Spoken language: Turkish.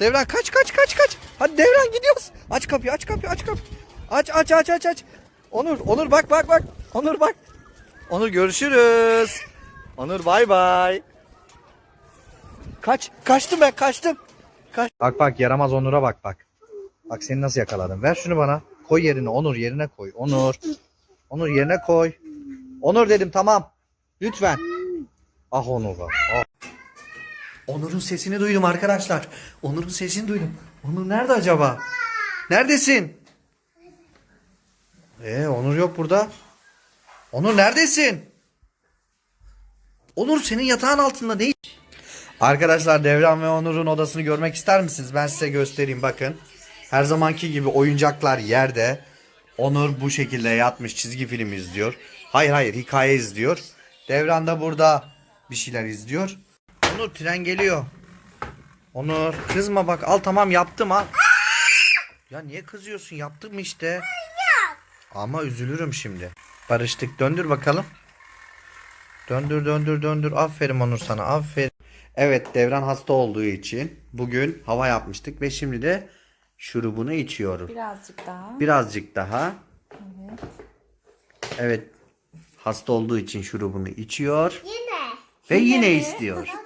Devran kaç kaç kaç kaç. Hadi Devran gidiyoruz. Aç kapıyı aç kapıyı aç kapıyı. Aç aç aç aç aç. Onur Onur bak bak bak. Onur bak. Onur görüşürüz. Onur bay bay. Kaç kaçtım ben kaçtım. Kaç. Bak bak yaramaz Onur'a bak bak. Bak seni nasıl yakaladım. Ver şunu bana. Koy yerine Onur yerine koy. Onur. Onur yerine koy. Onur dedim tamam. Lütfen. Ah Onur ah. ah. Onur'un sesini duydum arkadaşlar. Onur'un sesini duydum. Onur nerede acaba? Neredesin? Ee Onur yok burada. Onur neredesin? Onur senin yatağın altında ne? Arkadaşlar Devran ve Onur'un odasını görmek ister misiniz? Ben size göstereyim bakın. Her zamanki gibi oyuncaklar yerde. Onur bu şekilde yatmış çizgi film izliyor. Hayır hayır hikaye izliyor. Devran da burada bir şeyler izliyor. Onur tren geliyor. Onur kızma bak al tamam yaptım al. Ya niye kızıyorsun yaptım işte. Ama üzülürüm şimdi. Barıştık döndür bakalım. Döndür döndür döndür. Aferin Onur sana aferin. Evet Devran hasta olduğu için bugün hava yapmıştık ve şimdi de şurubunu içiyorum. Birazcık daha. Birazcık daha. Evet. Evet hasta olduğu için şurubunu içiyor Yine. ve yine istiyor.